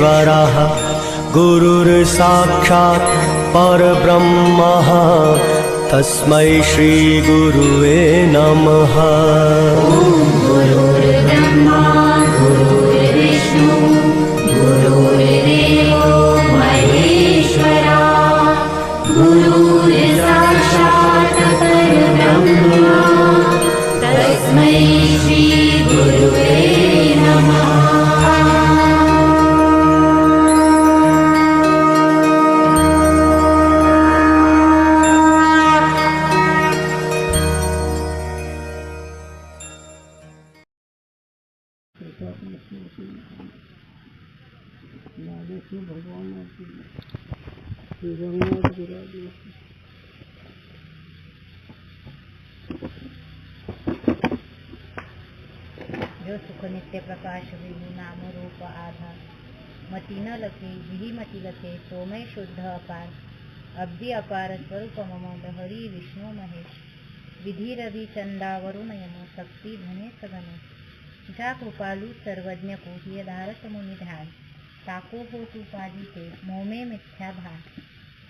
महेश्वरः गुरुर्साक्षात् परब्रह्मः। तस्मै श्रीगुरुवे नमः। गुरुर्ब्रह्मा गुरुर्विष्णु। अब्दी अपार स्वरूप मम हरी विष्णू महेश विधी रवि चंदा वरुण यम शक्ती धने सगन जा कृपालु सर्वज्ञ को हिय धारत मुनि ध्यान ताको हो तू पादिते मोमे मिथ्या भान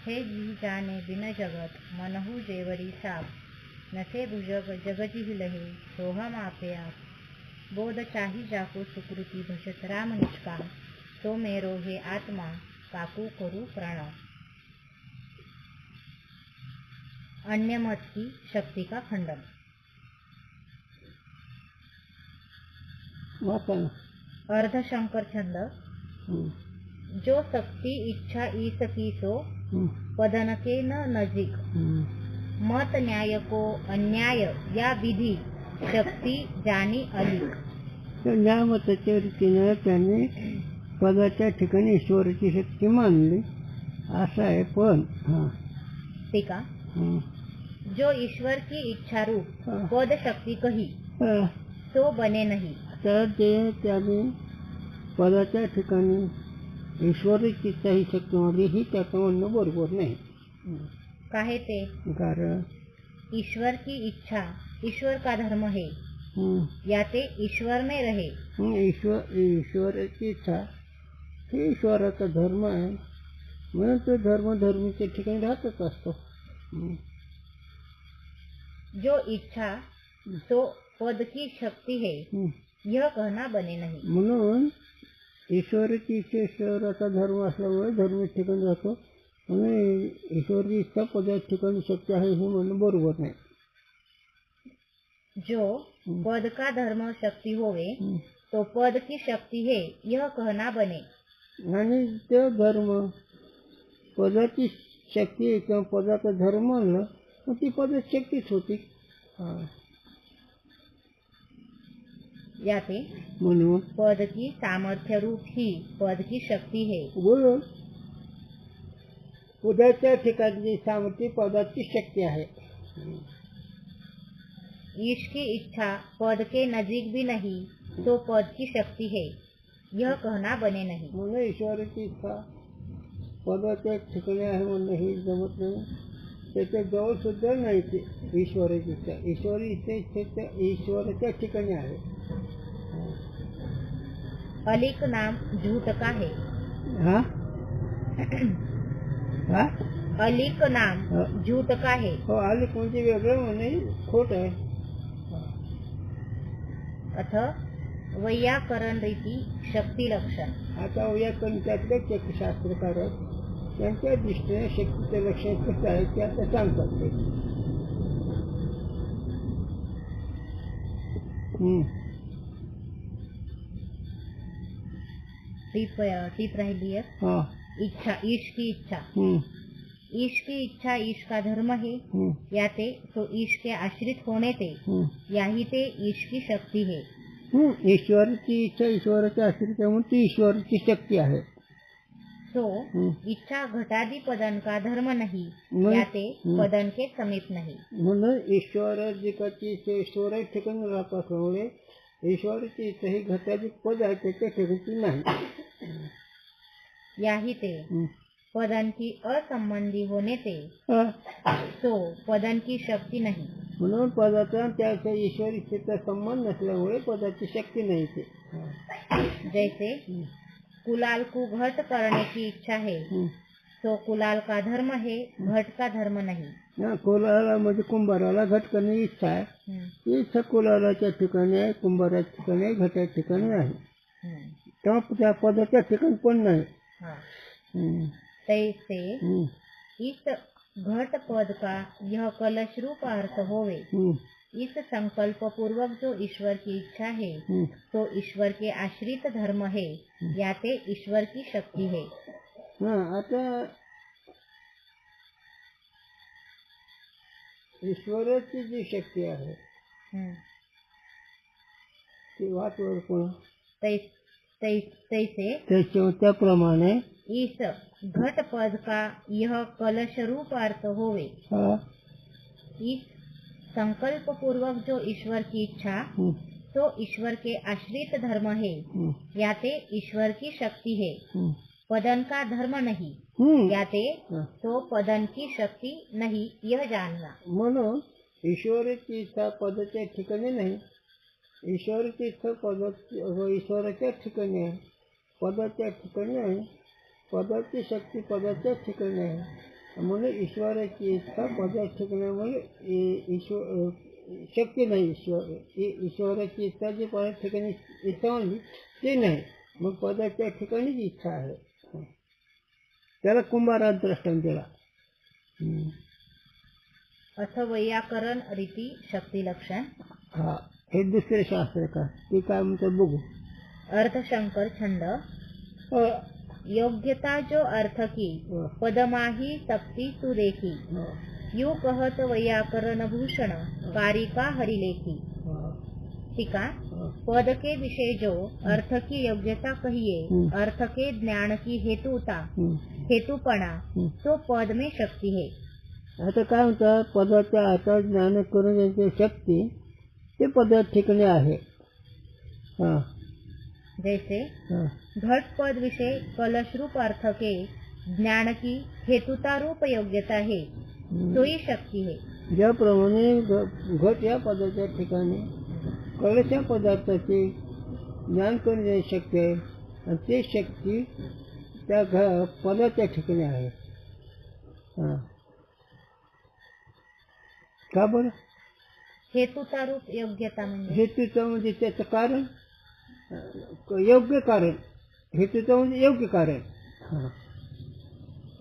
हे जी जाने बिन जगत, मनहु जेवरी साप। नसे भुजग जगजी लहे सोहम आपे आप। बोध चाही जाको सुकृति भजत राम निष्काम। तो मेरो हे आत्मा, काकू करू प्रणाम अन्य मत की शक्ति का खंडन? अर्धशंकर छंद. जो शक्ति इच्छा ई सकी सो पदन के न नजीक. मत न्याय को अन्याय या विधी शक्ती जानी अलिक तर या मताच्या रीतीनं त्याने पदाच्या ठिकाणी ईश्वराची शक्ती मानली. असं आहे पण हा. टीका हा, जो ईश्वर की इच्छा रूप. पद शक्ति कही. तो बने नहीं. तर ते त्याने पदाच्या ठिकाणी ईश्वराची इच्छा ही शक्ती मानली ही त्याचं म्हणणं बरोबर नाही. काहे ते? कारण? ईश्वर की इच्छा ईश्वर का धर्म है? हं, या ते ईश्वर में रहे. ईश्वर ईश्वराची इच्छा ही ईश्वराचा धर्म आहे. म्हणून तो धर्म धर्मीच्या ठिकाणी राहतच असतो. जो इच्छा तो पद की शक्ति है यह कहना बने नहीं। म्हणून ईश्वराची इच्छा ईश्वराचा धर्म असल्यामुळे धर्म ठिकाणी राहतो म्हणून ईश्वराची इच्छा पदाच्या ठिकाणी शक्य आहे हे म्हणणं बरोबर नाही. जो पद का धर्म शक्ति होवे. तो पद की शक्ति है यह कहना बने। आणि तो धर्म पदाची शक्ती किंवा पदाचा धर्म म्हणलं मग ती पदाची शक्तीच होती हा. म्हणून पद की सामर्थ्य रूप ही पद की शक्ति है। बोलून पदाच्या ठिकाणची सामर्थ्य पदाची शक्ती आहे ईश की इच्छा पद के नजीक भी नहीं तो पद की शक्ति है। यह कहना बने नहीं। म्हणून ईश्वराची इच्छा। पदाच्या ठिकाणी आहे म्हणणं हे जमत नाही. त्याच्याजवळ सुद्धा नाही ते ईश्वराची इच्छा. ईश्वरी इच्छा ईश्वराच्या ठिकाणी आहे. अलिक नाम झूठ का है? हा? अलिक नाम हा. झूठ का है हो आले कोणते वेगळं म्हणे खोट आहे. अथ वैयाकरण रीती शक्ती लक्षण. आता व्याकरण त्यातले एक शास्त्रकार आहेत. त्यांच्या दृष्टीने शक्तीचं लक्षण कसं आहे ते आता सांगतात ते. टीप टीप राहिली है इच्छा ईश की इच्छा हम्म. ईश की इच्छा ईश का धर्म है हम्म. या ते तो ईश के आश्रित होने ते हम्म. याही ते ईश की शक्ती है हम्म. ईश्वराची इच्छा ईश्वराची असली त्यामुळे ती ईश्वराची शक्ती आहे तो. इच्छा घटादी पदन का धर्म नहीं मग? या ते हम्म. पदन के समीप नहीं म्हणून ईश्वराची ईश्वरा ठिकाणी राहत असल्यामुळे ईश्वराची इच्छा ही घटाची पद आहे त्याच्या ठिकाणी नाही याही ते हम्म. पदन की असंबंधी होने से. तो पदन की शक्ति नहीं म्हणून पदार्थ आणि त्याच्या ईश्वरी संबंध नसल्यामुळे पदार्थची शक्ती नाही ते. जैसे. कुलाल को घट करने की इच्छा है हम्म. तो कुलाल का धर्म है घट का धर्म नहीं हा, कोलाला म्हणजे कुंभाराला घट करण्याची इच्छा आहे हम्म, ती इच्छा कोलालाच्या ठिकाणी आहे कुंभाराच्या ठिकाणी आहे घटाच्या ठिकाणी नाही हम्म, तेव्हा त्या पदाच्या ठिकाणी पण नाही हाँ. तैसे हम्म. इस घट पद का यह कलश रूप अर्थ होवे. इस संकल्प पूर्वक जो ईश्वर की इच्छा है. तो ईश्वर के आश्रित धर्म है या ते ईश्वर की शक्ति है। हा आता ईश्वराची जी शक्ती आहे ती कोण तैसे त्याच्या त्याप्रमाणे इस घट पद का यह कलश रूप अर्थ होवे। इस संकल्प पूर्वक जो ईश्वर की इच्छा हम्म. तो ईश्वर के आश्रित धर्म है हम्म. या ते ईश्वर की शक्ति है हम्म. पदन का धर्म नहीं हम्म. या ते तो पदन की शक्ति नहीं यह जानना म्हणून ईश्वराची इच्छा पदाच्या ठिकाणी नाही ईश्वराची इच्छा पद ईश्वराच्या ठिकाणी आहे पदाच्या ठिकाणी आहे पदाची शक्ती पदाच्या ठिकाणी आहे म्हणून ईश्वराची इच्छा पदाच्या ठिकाणी. म्हणजे ईश्वर शक्य नाही ईश्वर ईश्वराची इच्छा जी पदाच्या ठिकाणी इच्छा म्हणली ते नाही। मग पदाच्या ठिकाणीच इच्छा आहे त्याला कुंभारात द्रष्टांत दिला. अथ वैयाकरण रीती शक्ती लक्षण। हा हे दुसरे शास्त्र का ते काय म्हणतात बघू अर्थशंकर छंद। योग्यता जो अर्थ की अ, पदमाही शक्ति तू देखी। अ, यू कहत वैयाकरण भूषण कारिका हरिलेखी। टीका पद के विषय जो अर्थ की योग्यता कहिए. अर्थ के ज्ञान की हेतुता हेतुपणा. तो पद में शक्ति है। आता काय म्हणतात पदाच्या हातात ज्ञान करून याची शक्ती ते पदात ठिकाणी आहे. जैसे घट पद विषय कलश रूप अर्थ के ज्ञान की हेतुता रूप योग्यता है। हम्म. तो ही शक्ति है ज्याप्रमाणे घट या पदाच्या ठिकाणी कळश या पदार्थाचे ज्ञान करण्याची शक्ती आहे आणि ते शक्ती त्या घ पदाच्या ठिकाणी आहे. हा. का बरं? हेतुता रूप योग्यता म्हणजे? हेतूचं म्हणजे त्याचं कारण? योग्य कारण. हेतूचं म्हणजे योग्य कारण. हा.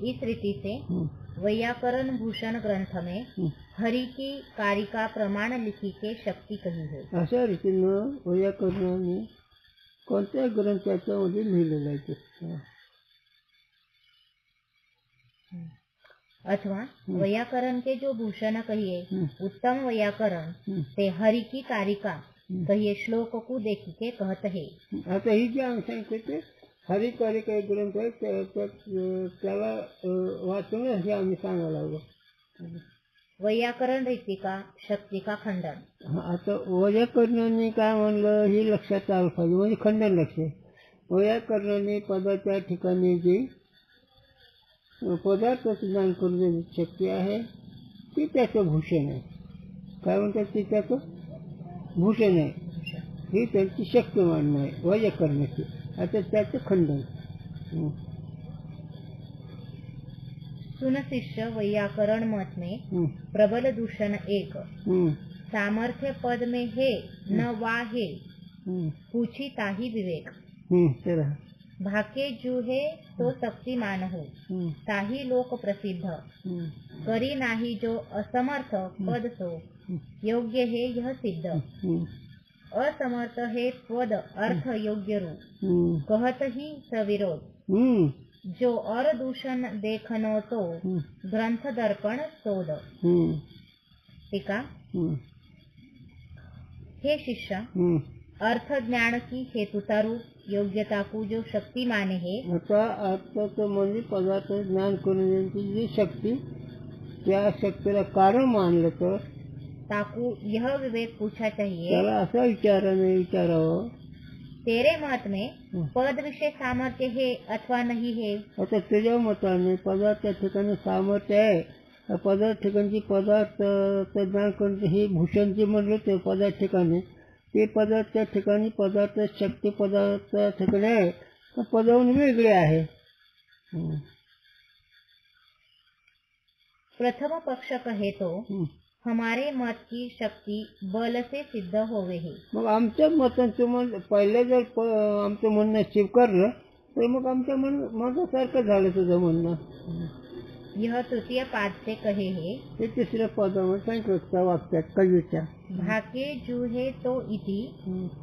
इस रीति से हम्म, वैयाकरण भूषण ग्रंथ में हम्म. हरि की कारिका प्रमाण लिखी के शक्ति कही है अशा रीतीनं वैयाकरणाने कोणत्याही ग्रंथाच्या मध्ये लिहिलेलं आहे ते अथवा वैयाकरण के जो भूषण कहिए हम्म. उत्तम वैयाकरण हम्म. ते हरि की कारिका हम्म. कहिए श्लोक को देखी के कहते है आता ही ते हरिकारिक एक ग्रंथ आहे त्या- त्या- त्याला अं, वाचूनच हे आम्ही सांगायला लागलो. वैयाकरण रीति का शक्ति का खंडन? आता वैयाकरणाने काय म्हणलं हे लक्षात आलं पाहिजे म्हणजे खंडन लक्ष. वैयाकरणाने पदाच्या ठिकाणी जी अं, पदार्थाचं ज्ञान करून देण्याची शक्ती आहे ती त्याचं भूषण आहे. काय म्हणतात ते त्याचं? भूषण आहे. ही त्यांची शक्ती मानणं आहे वैयाकरणाची. आता त्याचं खंडन. हं, सुन शिष्य वैयाकरण मत में प्रबल दूषण एक. सामर्थ्य पद में है न वा है. पूछी ताही विवेक. भाके जू है तो शक्तिमान हो. हं, ताही लोक प्रसिद्ध. करी नाही जो असमर्थ पद सो योग्य है यह सिद्ध. असमर्थ है पद अर्थ योग्य रूप कहत ही सविरोध जो और दूषण देखनो तो ग्रंथ दर्पण शोध हं, टीका हे शिष्य अर्थ ज्ञान की हेतुता रूप योग्यता को जो शक्ति माने है। आता आत्ताचं म्हणजे पदार्थ ज्ञान करून देण्याची जी शक्ती त्या शक्तीला कारण मानलं तर ताकू यह विवेक पूछा चाहिए असा विचाराने विचारावं तेरे मत में पद विषय सामर्थ्य है अथवा नहीं है? आता तुझ्या मताने पदार्थ त्या ठिकाणी सामर्थ्य आहे पदार्थ ठिकाणची पदार्थ ते ज्ञान करून हे? भूषण जे म्हणलं ते पदार्थ ठिकाणी ते पदार्थ त्या ठिकाणी पदार्थ शक्ती पदार्थ ठिकाणी आहे पदावून वेगळे आहे प्रथम पक्ष कहे तो हं. हमारे मत की शक्ती बल से सिद्ध होवे है। मग आमच्या मतांचं मन पहिलं जर प आमचं म्हणणं स्वीकारलं तर मग आमच्या मन मतासारखं झालं तुझं म्हणणं. यह तृतीय पाद से कहे है। ते तिसऱ्या पदामध्ये सांगितलं वाक्यात कवीच्या भाके जू है तो इति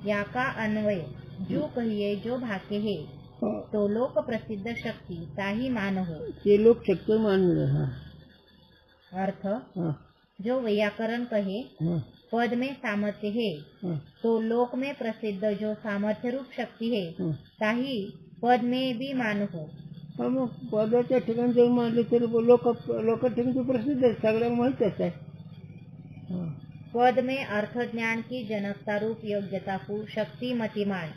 या का अन्वय. जू कहिए जो भाके है हं. तो लोक प्रसिद्ध शक्ति ताही मान हो ते लोक शक्य मानले हा. अर्थ हा. जो व्याकरण कहे पद में सामर्थ्य है। तो लोक में प्रसिद्ध जो सामर्थ्य रूप शक्ति है हा. ताही पद में भी मान हो। मग पदाच्या ठिकाणी जर मानले तर लोक लोक ठिकाणी प्रसिद्ध आहे सगळ्यांना माहीतच आहे. पद में अर्थ ज्ञान की जनकता रूप योग्यता को शक्ति मतिमान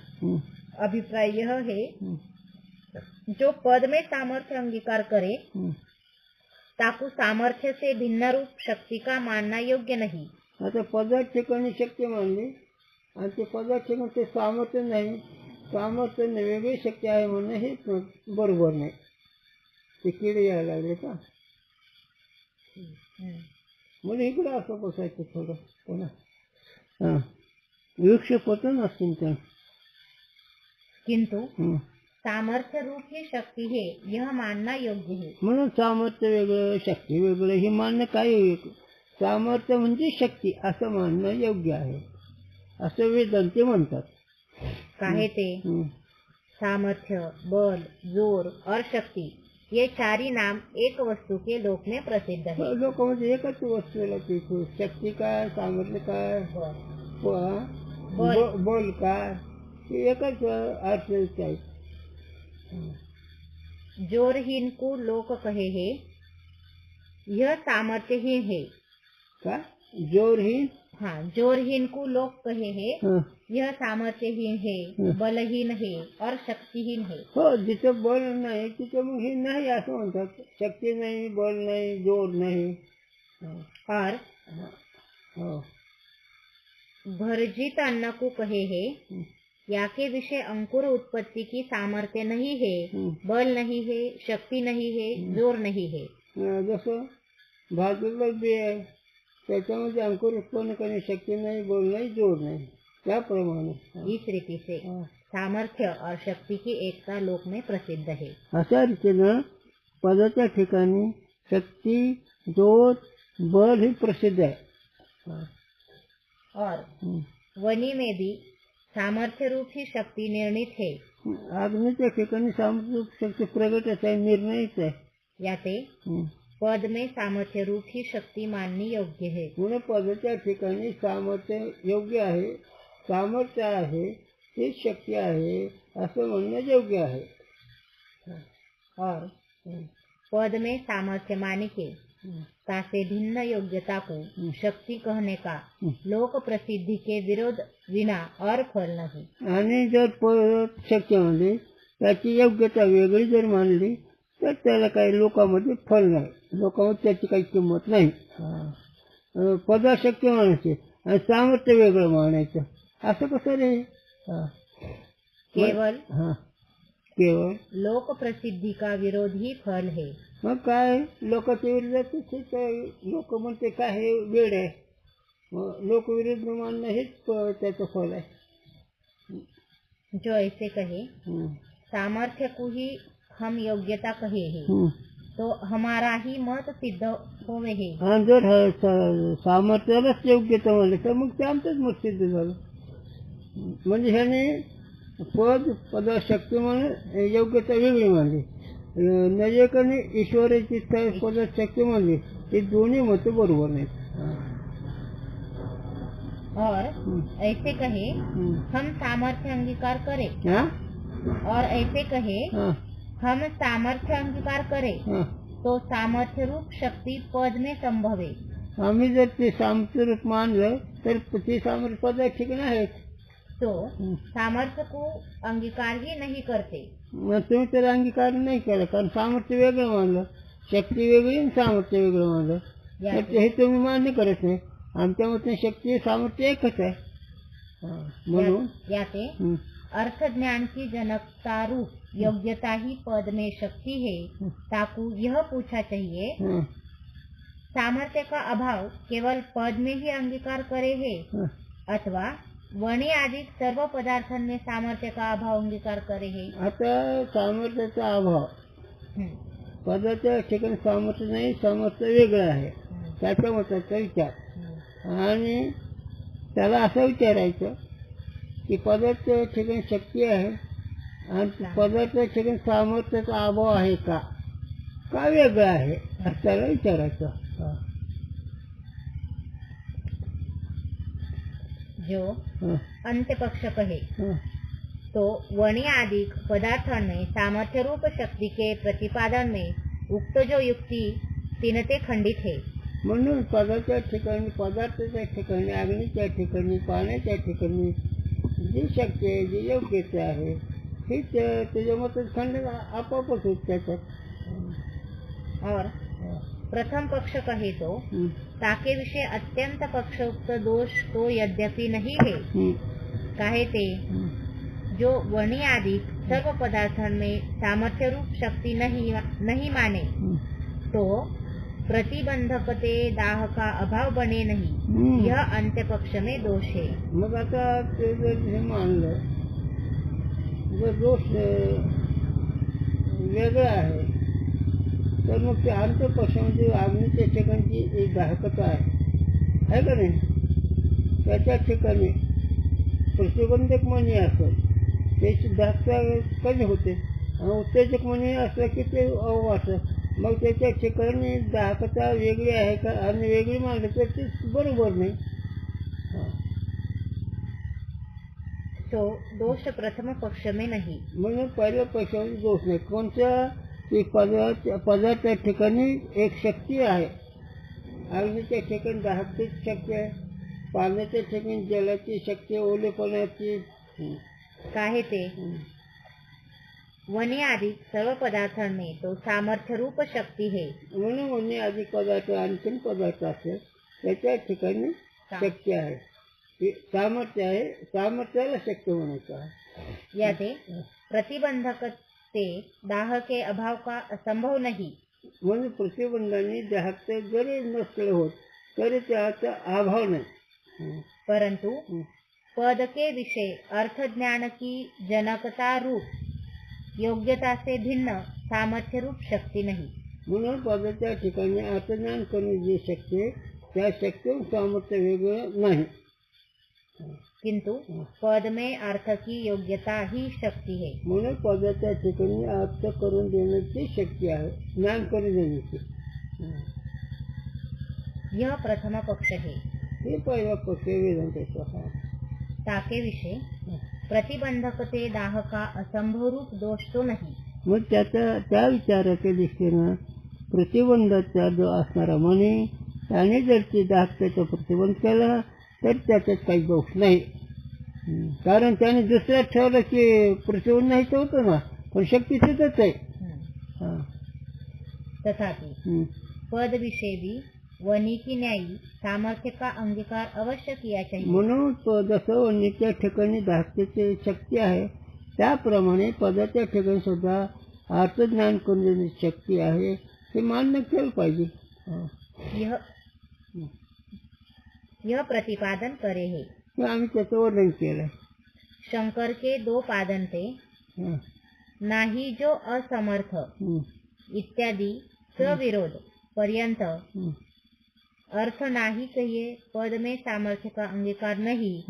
अभिप्राय यह है जो पद में सामर्थ्य अंगीकार करे. ताकू सामर्थ्य से भिन्न रूप शक्ति का मानना योग्य नहीं। आता पदार्थ ठिकाणी शक्य मानली आणि ते पदार्थ ठिकाणी ते सामर्थ्य नाही सामर्थ्य नाही वेगळी शक्य आहे म्हणणं हे बरोबर नाही। ते किडे यायला लागले का मला इकडं असं बसायचं थोडं पुन्हा हाँ। वृक्ष पतन असतील त्या किंतु? हं. सामर्थ्य रूप ही शक्ति है यह मानना योग्य है म्हणून सामर्थ्य वेगळं शक्ती वेगळं हे मानणं काय? सामर्थ्य म्हणजे शक्ती असं मानणं योग्य आहे. असं वेदांती म्हणतात. काहे ते. सामर्थ्य बल जोर और शक्ति ये चारी नाम एक वस्तु के लोक में प्रसिद्ध है लोक म्हणजे एकच वस्तूला तिथे शक्ती काय सामर्थ्य काय? बल. काय? एकच अर्थ जोरहीन को लोक कहे है यह सामर्थ्यहीन है का? ज़ोर ही हाँ जोरहीन को लोक कहे है हं. यह सामर्थ्यहीन है हं. बलहीन है और शक्तिहीन है। हो जिथं बल नाही तिथं मग हे नाही असं म्हणतात शक्ती नाही बल नाही ज़ोर नाही। हं. और हो भर्जित अन्न को कहे है। हं. याके विषय अंकुर उत्पत्ति की सामर्थ्य नहीं है बल नहीं है शक्ति नहीं है ज़ोर नहीं है। जसं भाजलेलं बी आहे त्याच्यामध्ये अंकुर उत्पन्न करणे शक्य नाही बल नाही ज़ोर नाही। त्याप्रमाणे हं. इस रीति से सामर्थ्य और शक्ति की एकता लोक में प्रसिद्ध है। अशा रीतीनं पदाच्या ठिकाणी शक्ती ज़ोर बल ही प्रसिद्ध आहे और वनी में भी सामर्थ्य रूप ही शक्ति निर्णित है। अग्नीच्या ठिकाणी सामर्थ्य शक्ती प्रगटच आहे निर्णयच आहे याते हं. पद में सामर्थ्य रूप ही शक्ति माननी योग्य है। म्हणून पदाच्या ठिकाणी सामर्थ्य योग्य आहे सामर्थ्य आहे तेच शक्ती आहे असं म्हणणं योग्य आहे. और पद में सामर्थ्य माने के हं. का से भिन्न योग्यता को. शक्ति कहने का. लोक प्रसिद्धि के विरोध विना और फल नहीं आणि जर शक्य म्हणली त्याची योग्यता वेगळी जर मानली तर त्याला काही लोकांमध्ये फल नाही लोकांमध्ये त्याची काही किंमत नाही पदा शक्य मानायचे आणि सामर्थ्य वेगळं मानायचं असं कसं रे हा. केवळ लोक प्रसिद्धि का विरोध ही फल है। मग काय? लोकांच्या विरोधात लोक म्हणते काय हे वेळ आहे. मग लोकविरोध मानणं हेच त्याचं फल आहे. जो ऐसे कहे सामर्थ्य को ही हम योग्यता कहे है। तो हमारा ही मत सिद्ध होवे है। जर हा सामर्थ्यालाच योग्यता म्हणले तर मग ते आमचंच मत सिद्ध झालं. म्हणजे ह्याने पद पद शक्ती म्हणून योग्यता वेगळी अं, नजरेकडे ईश्वराची पद शक्ती मानली हे दोन्ही मतं बरोबर नाहीत और ऐसे कहे हम सामर्थ्य अंगीकार करें। हा? और ऐसे कहे हा, हम सामर्थ्य अंगीकार करें हा. तो सामर्थ्य रूप शक्ति पद में संभव। है आम्ही जर ते सामर्थ्य रूप मानलं तर ते सामर्थ्य पद ठिकाण आहेत. तो सामर्थ्य को अंगीकार ही नहीं करते। मग तुम्ही तर अंगीकार नाही केला कारण सामर्थ्य वेगळं मानलं शक्ती वेगळी आणि सामर्थ्य वेगळं या तर हे तुम्ही मान्य करत नाही आमच्या मते शक्ती सामर्थ्य एकच आहे हा, म्हणून या- अर्थ ज्ञान की जनकता रूप योग्यता ही पद में शक्ति है ताकू यह पूछा चाहिए सामर्थ्य का अभाव केवल पद में ही अंगीकार करे है। अथवा वणी आदि सर्व पदार्थां में सामर्थ्य का अभाव अंगीकार करे है. आता सामर्थ्याचा अभाव. पदाच्या ठिकाणी सामर्थ्य नाही सामर्थ्य वेगळं आहे. त्याच्या मताचा विचार. आणि त्याला असं विचारायचं की पदार्थाच्या ठिकाणी शक्ती आहे आणि पदार्थाच्या ठिकाणी सामर्थ्याचा अभाव आहे का? का वेगळं आहे? असं त्याला विचारायचं. जो हा. अंत्य पक्ष कहे तो वणी आदि पदार्थों में सामर्थ्य रूप शक्ति के प्रतिपादन में उक्त जो युक्ति तीनते खंडित है। म्हणून पदाच्या ठिकाणी पदार्थाच्या ठिकाणी अग्नीच्या ठिकाणी पाण्याच्या ठिकाणी जी शक्ती आहे जी योग्यता आहे ही त्या- त्याच्या खंड आपोआपच होत त्याच्यात और प्रथम पक्ष कहे तो हं. ताके विषय अत्यंत पक्षोक्त दोष तो यद्यपि नहीं है. कहे काहे ते? जो वणी आदि सर्व पदार्थों में सामर्थ्य रूप शक्ति नहीं नहीं माने तो प्रतिबंधकते दाह का अभाव बने नहीं. यह अंत्य पक्ष में दोष है. ते जर हे दोष वेगळा आहे तर मग ते अंतपक्षामध्ये अग्नीच्या ठिकाणची एक दाहकता आहे. आहे का नाही? त्याच्या ठिकाणी प्रतिबंधक मणी असेल त्याची दाहकता कमी होते. आणि उत्तेजक मणी असलं की ते अववासं मग त्याच्या ठिकाणी दाहकता वेगळी आहे का? आणि वेगळी मानली तर ते बरोबर नाही. तो दोष प्रथम पक्ष में नहीं. म्हणून पहिल्या पैशामध्ये दोष नाही. कोणत्या की पदार्थ पदार्थाच्या ठिकाणी एक शक्ती आहे. अग्नीच्या ठिकाणी दाहकची शक्ती आहे. पाण्याच्या ठिकाणी जलाची शक्ती आहे ओलेपणाची. हं, काहे ते हं. वनी आदि सर्व पदार्थों में तो सामर्थ्य रूप शक्ति है. म्हणून म्हणणे अधिक पदार्थ आणखीन पदार्थ असेल त्याच्या ठिकाणी शक्ती आहे. ते सामर्थ्य आहे सामर्थ्याला शक्ती म्हणायचं आहे. याते प्रतिबंधक ते दाह के अभाव का असंभव नहीं. म्हणून प्रतिबंधाने दाहकते जरी नसले होत तरी त्याचा अभाव नाही. परंतु हं. पद के विषय अर्थ ज्ञान की जनकता रूप योग्यता से भिन्न सामर्थ्य रूप शक्ति नहीं. म्हणून पदाच्या ठिकाणी अर्थज्ञान करणे जी शक्ती आहे त्या शक्ती सामर्थ्य वेगळं नाही. किंतु पद में अर्थ की योग्यता ही शक्ती है। म्हणून पदाच्या ठिकाणी अर्थ करून देण्याची शक्ती आहे ज्ञान करून देण्याची यह प्रथम पक्ष है। हे पहिला पक्ष वेदांताचा ताके विषय प्रतिबंधकते दाह का असंभव रूप दोष तो नहीं। मग त्याच्या त्या विचाराच्या दृष्टीनं प्रतिबंधाचा जो असणारा म्हणे त्याने जर ती दाखत्याचा प्रतिबंध केला तर त्याच्यात काही दोष नाही. कारण त्याने दुसऱ्यात ठेवलं की प्रतिबंध नाही होतं ना पण शक्ती तिथंच आहे. तथापि. पद विषय भी वनी की न्यायी सामर्थ्य का अंगीकार अवश्य किया चाहिए म्हणून तो जसं वन्नीच्या ठिकाणी धाकतेची शक्ती आहे त्याप्रमाणे पदाच्या ठिकाणी सुद्धा अर्थज्ञान करून देण्याची शक्ती आहे हे मान्य केलं पाहिजे. यह प्रतिपादन करे है। हे वर्णन केलं शंकर के दो पादन थे। हं. नाही जो असमर्थ इत्यादि सविरोध पर्यंत। हं. अर्थ नाही कहिए पद में सामर्थ्य का अंगीकार नहीं।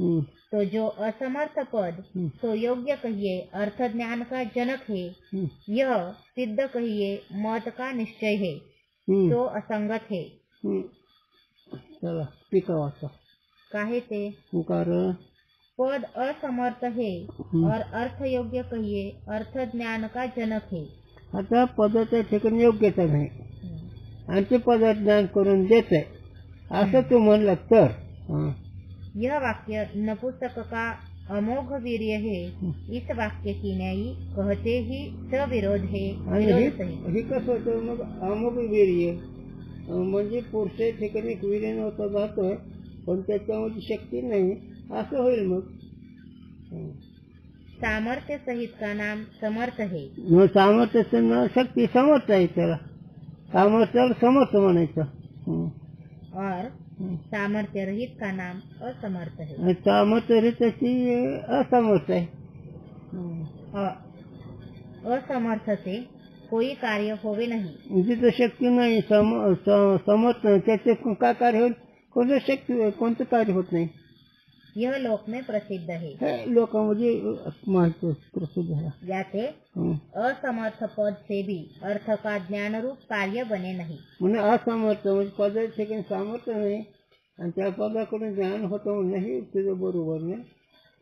तो जो असमर्थ पद तो योग्य कहिए अर्थ ज्ञान का जनक है। यह सिद्ध कहिए मत का निश्चय है। हं. तो असंगत है। हं. चला। टीका काहे ते? कारण पद असमर्थ है और अर्थ योग्य कहिए अर्थ ज्ञान का जनक है आता पदाच्या ठिकाणी योग्यता नाही. आणि ते पदार्थ ज्ञान करून देत आहे असं तू म्हणलं तर. यह वाक्य नपुंसक का अमोघ वीर्य है इस वाक्य की न्यायी कहते ही सविरोध है. आणि हे हे कसं होतं? मग अमुक वीर्य म्हणजे पुरुष ठिकाणी वीर्य नव्हतं जातोय पण त्याच्यामध्ये शक्ती नाही असं होईल मग. सामर्थ्य सहित का नाम समर्थ है मग सामर्थ्य शक्ती समर्थ आहे त्याला सामर्थ्याला समर्थ म्हणायचं. और. सामर्थ्य रहित का नाम असमर्थ है आणि सामर्थ्य रे त्याची असमर्थ आहे हं. असमर्थ से कोई कार्य होवे नहीं। जिथं शक्ती नाही सम स- समर्थ नाही त्याचे काय कार्य होईल कोणतं शक्ती कोणतं कार्य होत नाही? यह लोक में प्रसिद्ध है। हे लोकांमध्ये माहिती प्रसिद्ध झाला जाते असमर्थ पद से भी अर्थ का ज्ञान रूप कार्य बने नहीं। म्हणजे असमर्थ म्हणजे पदाच्या ठिकाणी सामर्थ्य नाही। आणि त्या पदाकडून ज्ञान होतं म्हणून हे तुझं बरोबर नाही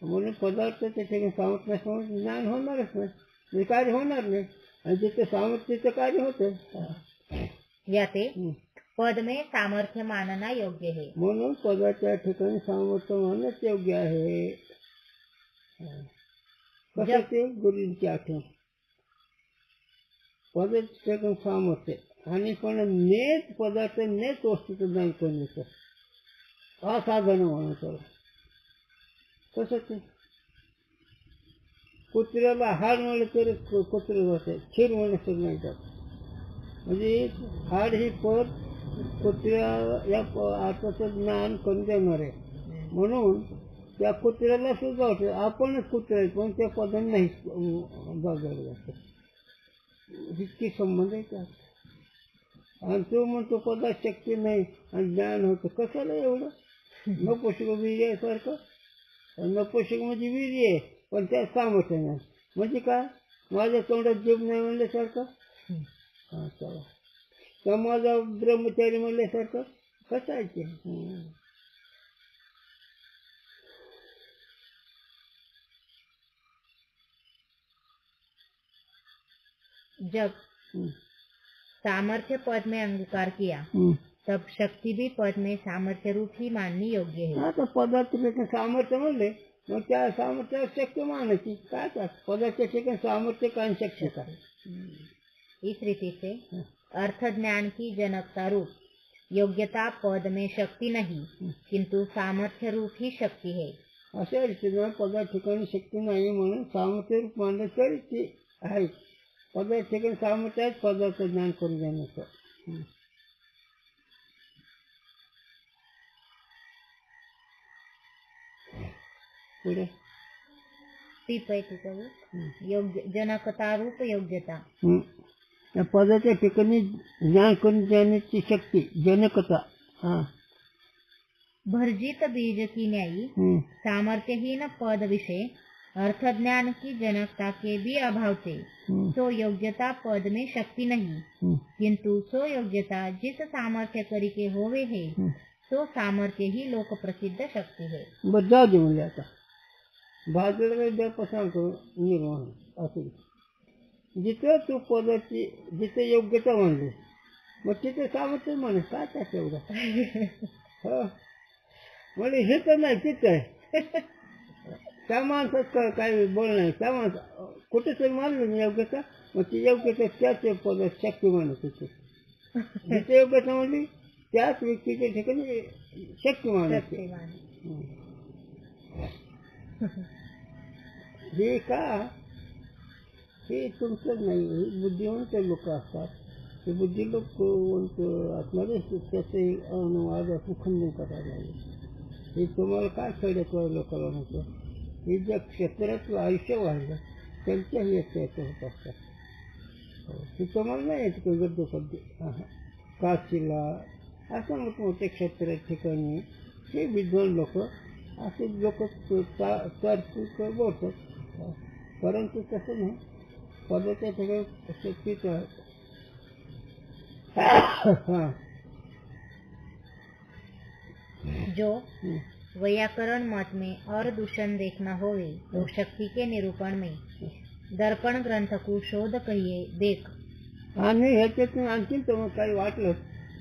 म्हणून पदार्थाच्या ठिकाणी सामर्थ्य नसल्यामुळे ज्ञान होणारच नाही कार्य होणार नाही। जिथे सामर्थ्याचं कार्य होतं याते पद में सामर्थ्य मानना योग्य है। म्हणून पदाच्या ठिकाणी सामर्थ्य मानच योग्य आहे कसं ते गुरुंची आठवण पदाच्या ठिकाणी सामर्थ्य। आणि पण नेत पदार्थ नेत वस्तूचं करण्याचं असाधन म्हणून कसं ते कुत्र्याला हाड म्हणलं तर कुत्र जाते खीर म्हणलं म्हणतात नाही म्हणजे हाड ही पद कुत्र्या या आताचं ज्ञान करून देणार आहे म्हणून त्या कुत्र्याला सुद्धा वाटतं आपणच कुत्रे आहे, पण त्या पदांना नाही बघायला जातं. जितकी संबंध आहे त्यात. आणि तो म्हणतो पदा शक्य नाही आणि ज्ञान होतं. कशाला एवढं? नपोषक वीर्य सारखं. नपोषक म्हणजे वीर्य आहे. पण त्यात सामर्थ्य नाही म्हणजे काय माझ्या तोंडात जीभ नाही म्हणल्यासारखं हा चला तर माझा ब्रह्मचारी म्हणल्यासारखं ते जब सामर्थ्य पद में अंगीकार किया तब शक्ति भी पद में सामर्थ्य रूप ही माननी योग्य है। तो पदार्थ ठिकाणी सामर्थ्य म्हणले मग त्या काय पदाच्या ठिकाणी सामर्थ्य काय इस रीति से अर्थ ज्ञान की जनकता रूप योग्यता पद में शक्ती नहीं किंतु सामर्थ्य रूप ही शक्ती है। अशा रीतीनं पदार्थ ठिकाणी शक्ती नाही म्हणून सामर्थ्य रूप मानलं तरी ते आहे पदार्थ ठिकाणी सामर्थ्य आहे पदार्थ ज्ञान करून हं. योग्यता हं. त्या पदाच्या ठिकाणी ज्ञान करून देण्याची शक्ती जनकता हा भर्जित बीज की न्यायी हं. सामर्थ्यहीन पद विषय अर्थ ज्ञान की जनकता के भी अभाव से सो योग्यता पद में शक्ति नहीं हं. किंतु सो योग्यता जिस सामर्थ्य करी के होवे है हं. सो सामर्थ्य ही लोक प्रसिद्ध शक्ति है जाऊ दे म्हणजे आता द्यापा सांगतो निर्माण असं जिथं तू पदाची जिथे योग्यता म्हणली मग तिथे सामर्थ्य म्हणे काय त्यात एवढं? हो. म्हणजे हे तर नाही तिथं आहे. त्या माणसात काय काय बोल नाही त्या माणसा कुठेतरी मानलं ना योग्यता मग ती योग्यता त्याच पदात शक्ती म्हणत होती जिथे योग्यता म्हणली त्याच व्यक्तीच्या ठिकाणी शक्ती मानत हे का? हे तुमचं नाही हे बुद्धिवंत लोक असतात. ते बुद्धी लोक असणारे त्याचे अनुवाद खंडन करायला लागले. हे तुम्हाला काय खेड्यात लोकांना म्हणतो? हे ज्या क्षेत्रातलं आयुष्य वाढलं त्यांच्याही याच्या होत असतात ते हो, तुम्हाला नाही येत का गद्य काशीला असं मोठमोठ्या क्षेत्र ठिकाणी हे विद्वान लोक असे लोक तार्किक बोलतात परंतु तसं नाही? पदाच्या ठिकाणी शक्तीच हाँ जो हं. वैयाकरण मत में और दूषण देखना होवे तो शक्ति के निरूपण में। दर्पण ग्रंथ को शोध कहिए देख। आणि ह्याच्यातून आणखीन तुम्हाला काही वाटलं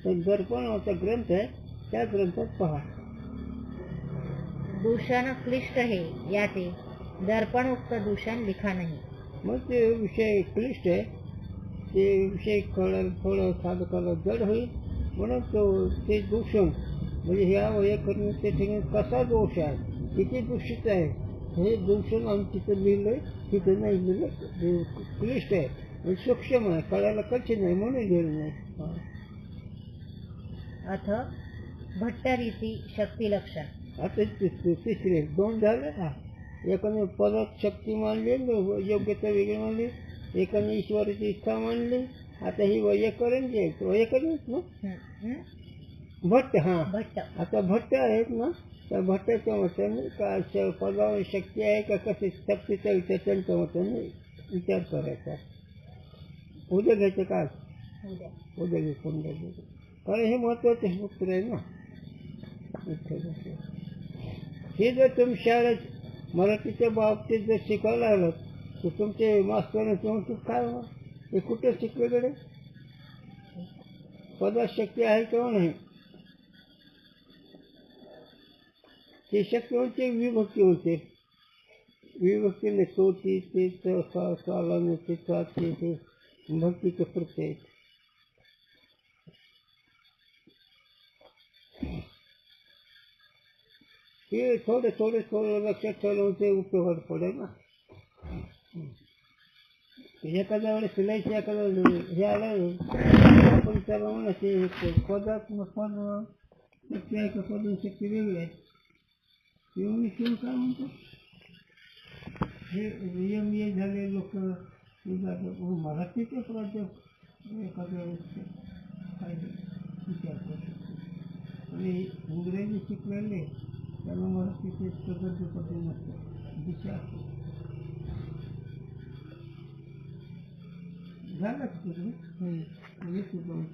तर दर्पण होता ग्रंथ आहे त्या ग्रंथात पहा। दूषण क्लिष्ट है याते दर्पण उक्त दूषण लिखा नाही. मग ते विषय क्लिष्ट आहे. ते विषय कळायला थोडं साधं करायला जड होईल. म्हणून तो ते दूषण म्हणजे ह्या वैयाकरण ते ठिकाणी कसा दोष आहे? किती दूषित आहे? हे दूषण आम्ही तिथं लिहिलंय. तिथं नाही लिहिलं. क्लिष्ट आहे. म्हणजे सूक्ष्म आहे. कळायला कठीण आहे. म्हणून लिहिलं नाही. अथ भट्टरीती शक्ती लक्षण तिसरे दोन झाले ना एकाने परत शक्ती मानली योग्यता वेगळी मानली एकाने ईश्वराची इच्छा मानली आता ही वैयकरण जे आहेत वैयकरणच ना? हं, हं? भट्ट हा भट्ट आता भट्ट आहेत ना त्या भट्टाच्या मताने का पदावर शक्ती आहे का कशी शक्तीचा विचार त्यांच्या मताने विचार करायचा उद्या घ्यायचं का? उद्या। उद्या घे कोणत्या दिवशी. कारण हे महत्वाचे सूत्र आहे ना हे जर तुम्ही शाळेत मराठीच्या बाबतीत जर शिकायला आलात तर तुमचे मास्तर तुमचं काय हो? कुठे शिकले कडे पदात शक्ती आहे किंवा नाही? ते शक्ती होते, विभक्ती होते. विभक्तीने तोची ते ते चाचे ते भक्तीचे प्रत्यय. ते थोडे थोडे थोडं लक्षात ठेवलं ते उपयोगात पडेल ना एखाद्या वेळेस सिलाईची एखाद्या हे आलं आपण त्याला म्हणा ते पदात पण शक्ती आहे का पद शक्ती वेगळी आहे एवढी शिव काय म्हणतो हे एम ए झाले लोक मराठीचे प्राध्यापक एखाद्या वेळेस विचार करू शकतो आणि इंग्रजी शिकलेले त्यांना मराठीचे प्रगती पद्धती नसते दिशा असते झालं का तुझं? हं. येतो पण